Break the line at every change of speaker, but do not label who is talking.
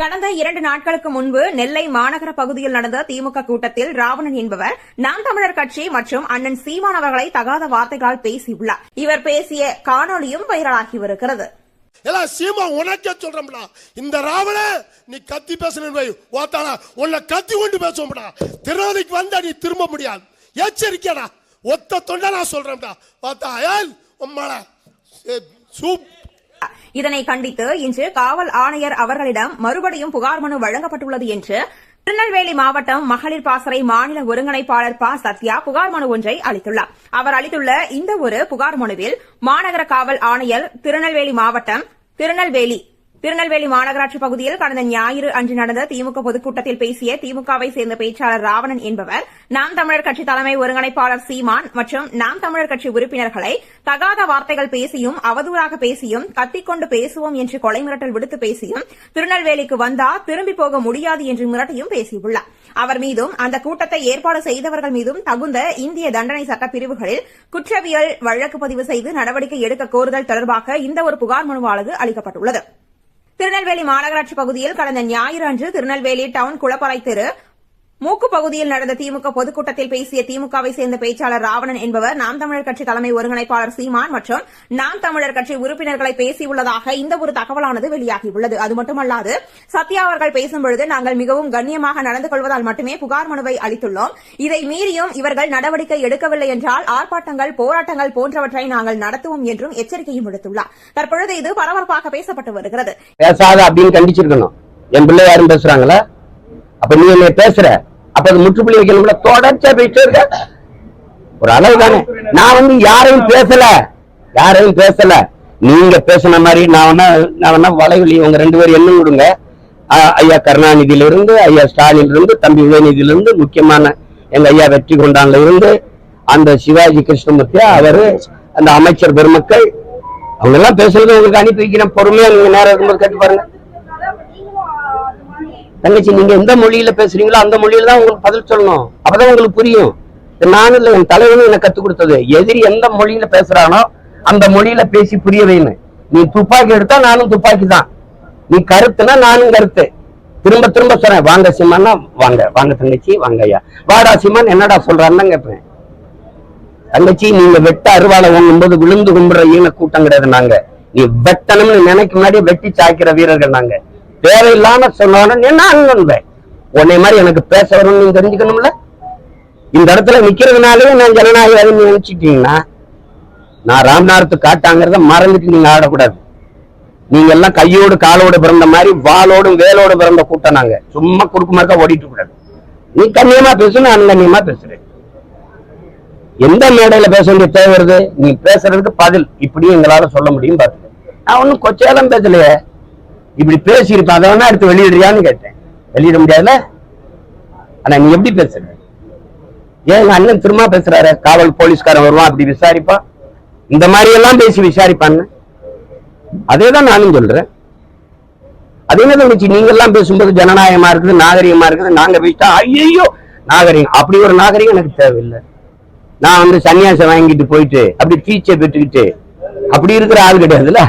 கடந்த இரண்டு நாட்களுக்கு முன்பு நெல்லை மாநகர பகுதியில் நடந்த திமுக கூட்டத்தில் ராவணன் என்பவர் நாம் தமிழர் கட்சி மற்றும் அண்ணன் சீமான் அவர்களை தகாத வார்த்தைகளால் பேசியுள்ளார். இவர் பேசிய காணொளியும் வைரலாகி வருகிறது
எல்லாம் சீமா உனக்கே சொல்றோம்டா இந்த ராவண நீ கத்தி பேசணும் ஓத்தாடா உன்னை கத்தி கொண்டு பேசுவோம்டா திருநாளைக்கு வந்தா நீ திரும்ப முடியாது. எச்சரிக்கைடா ஒத்த தொண்டை நான் சொல்றேன்டா பார்த்தா ஏன் சூப்.
இதனை கண்டித்து இன்று காவல் ஆணையர் அவர்களிடம் மறுபடியும் புகார் மனு வழங்கப்பட்டுள்ளது என்று திருநெல்வேலி மாவட்டம் மகளிர் பாசறை மாநில ஒருங்கிணைப்பாளர் ப. சத்யா புகார் மனு ஒன்றை அளித்துள்ளார். அவர் அளித்துள்ள இந்த ஒரு புகார் மனுவில் மாநகர காவல் ஆணையர் திருநெல்வேலி மாவட்டம் திருநெல்வேலி திருநெல்வேலி மாநகராட்சி பகுதியில் கடந்த ஞாயிறு அன்று நடந்த திமுக பொதுக்கூட்டத்தில் பேசிய திமுகவை சேர்ந்த பேச்சாளர் ராவணன் என்பவர் நாம் தமிழர் கட்சி தலைமை ஒருங்கிணைப்பாளர் சீமான் மற்றும் நாம் தமிழர் கட்சி உறுப்பினர்களை தகாத வார்த்தைகள் பேசியும் அவதூறாக பேசியும் கத்திக்கொண்டு பேசுவோம் என்று கொலை மிரட்டல் விடுத்து பேசியும் திருநெல்வேலிக்கு வந்தா திரும்பி போக முடியாது என்று மிரட்டியும் பேசியுள்ளார். அவர் மீதும் அந்த கூட்டத்தை ஏற்பாடு செய்தவர்கள் மீதும் தகுந்த இந்திய தண்டனை சட்ட பிரிவுகளில் குற்றவியல் வழக்கு பதிவு செய்து நடவடிக்கை எடுக்க கோருதல் தொடர்பாக இந்த ஒரு புகார் மனுவானது அளிக்கப்பட்டுள்ளது. திருநெல்வேலி மாநகராட்சி பகுதியில் கடந்த ஞாயிறு அன்று திருநெல்வேலி டவுன் குளப்பறை தெரு மூக்கு பகுதியில் நடந்த திமுக பொதுக்கூட்டத்தில் பேசிய திமுகவை சேர்ந்த பேச்சாளர் ராவணன் என்பவர் நாம் தமிழர் கட்சி தலைமை ஒருங்கிணைப்பாளர் சீமான் மற்றும் நாம் தமிழர் கட்சி உறுப்பினர்களை பேசியுள்ளதாக இந்த ஒரு தகவலானது வெளியாகியுள்ளது. அது மட்டுமல்லாது சத்யா அவர்கள் பேசும்பொழுது நாங்கள் மிகவும் கண்ணியமாக நடந்து கொள்வதால் மட்டுமே புகார் மனுவை அளித்துள்ளோம். இதை மீறியும் இவர்கள் நடவடிக்கை எடுக்கவில்லை என்றால் ஆர்ப்பாட்டங்கள் போராட்டங்கள் போன்றவற்றை நாங்கள் நடத்துவோம் என்றும் எச்சரிக்கையும் விடுத்துள்ளார். தற்பொழுது இது பரபரப்பாக பேசப்பட்டு வருகிறது.
பேசாத அப்படின்னு கண்டிச்சிருக்கணும். என் பிள்ளை யாரும் பேசுறாங்களா? அப்ப நீ என்ன பேசுற? அப்ப அது முற்றுப்புள்ளி வைக்கணும்ல தொடர்ச்சியா பேசிட்டே இருக்க. ஒரு அளவு தானே. நான் வந்து யாரையும் பேசல. யாரையும் பேசல. நீங்க பேசுன மாதிரி நான் வேணா நான் வேணா வளைவலி உங்க ரெண்டு பேரும் என்ன விடுங்க. ஐயா கருணாநிதியில இருந்து ஐயா ஸ்டாலின்ல இருந்து தம்பி உதயநிதியில இருந்து முக்கியமான எங்க ஐயா வெற்றி கொண்டான்ல இருந்து அந்த சிவாஜி கிருஷ்ணமூர்த்தி அவரு அந்த அமைச்சர் பெருமக்கள் அவங்க எல்லாம் பேசுறது உங்களுக்கு அனுப்பி வைக்கிறேன். பொறுமையா நீங்க நேரம் இருக்கும்போது கேட்டு பாருங்க. தங்கச்சி நீங்க எந்த மொழியில பேசுறீங்களோ அந்த மொழியில தான் உங்களுக்கு பதில் சொல்லணும். அப்பதான் உங்களுக்கு புரியும். நானும் இல்ல என் தலைவனும் எனக்கு கத்து கொடுத்தது. எதிரி எந்த மொழியில பேசுறானோ அந்த மொழியில பேசி புரிய வேணும் நீ துப்பாக்கி எடுத்தா நானும் துப்பாக்கி தான். நீ கருத்துனா நானும் கருத்து. திரும்ப திரும்ப சொல்றேன். வாங்க சிம்மான்னா வாங்க வாங்க தங்கச்சி வாங்க ஐயா. வாடா சிம்மான் என்னடா சொல்றான்னு கேட்பேன். தங்கச்சி நீங்க வெட்ட அருவாளை வாங்கும்போது விழுந்து கும்பிடுற ஈன கூட்டம் கிடையாது நாங்க. நீ வெட்டணும்னு நினைக்க முன்னாடி வெட்டி சாய்க்கிற வீரர்கள் நாங்க. தேவையில்லாம சொன்னாலும் நான் நம்பேன் உன்னை மாதிரி எனக்கு பேச வரும்னு நீங்க தெரிஞ்சுக்கணும்ல? இந்த இடத்துல நிக்கிறதுனாலே நான் ஜனநாயகம் நினைச்சிட்டீங்கன்னா நான் ராம்நாதத்து காட்டாங்கிறத மறந்துட்டு நீங்க ஆடக்கூடாது. நீங்க எல்லாம் கையோடு காலோடு பிறந்த மாதிரி வாளோடும் வேலோடு பிறந்த கூட்டம் நாங்க. சும்மா குறுக்கு மறுக்க ஓடிட்டு கூடாது நீ கண்ணியமா பேசு நான் கண்ணியமா பேசுறேன். எந்த மேடையில பேச வேண்டிய தேவை வருது? நீ பேசுறதுக்கு பதில். இப்படியும் எங்களால சொல்ல முடியும் பாத்துக்க நான் ஒன்னும் கொச்சையெல்லாம் பேசலையே. இப்படி பேசியிருப்ப அதை வேணா எடுத்து வெளியிடுறியான்னு கேட்டேன். வெளியிட முடியாதுல ஆனா நீ எப்படி பேசுற? ஏன் அண்ணன் திரும்ப பேசுறாரு? காவல் போலீஸ்காரன் வருவான் அப்படி விசாரிப்பான் இந்த மாதிரி எல்லாம் பேசி விசாரிப்பான்னு. அதே தான் நானும் சொல்றேன். அதே மாதிரி தங்கச்சி நீங்க எல்லாம் பேசும்போது ஜனநாயகமா இருக்குது நாகரிகமா இருக்குது நாங்க பேசிட்டா ஐயோ நாகரிகம். அப்படி ஒரு நாகரிகம் எனக்கு தேவையில்லை. நான் வந்து சன்னியாசம் வாங்கிட்டு போயிட்டு அப்படி டீச்சர் பெற்றுக்கிட்டு அப்படி இருக்கிற ஆள் கிடையாதுல்ல?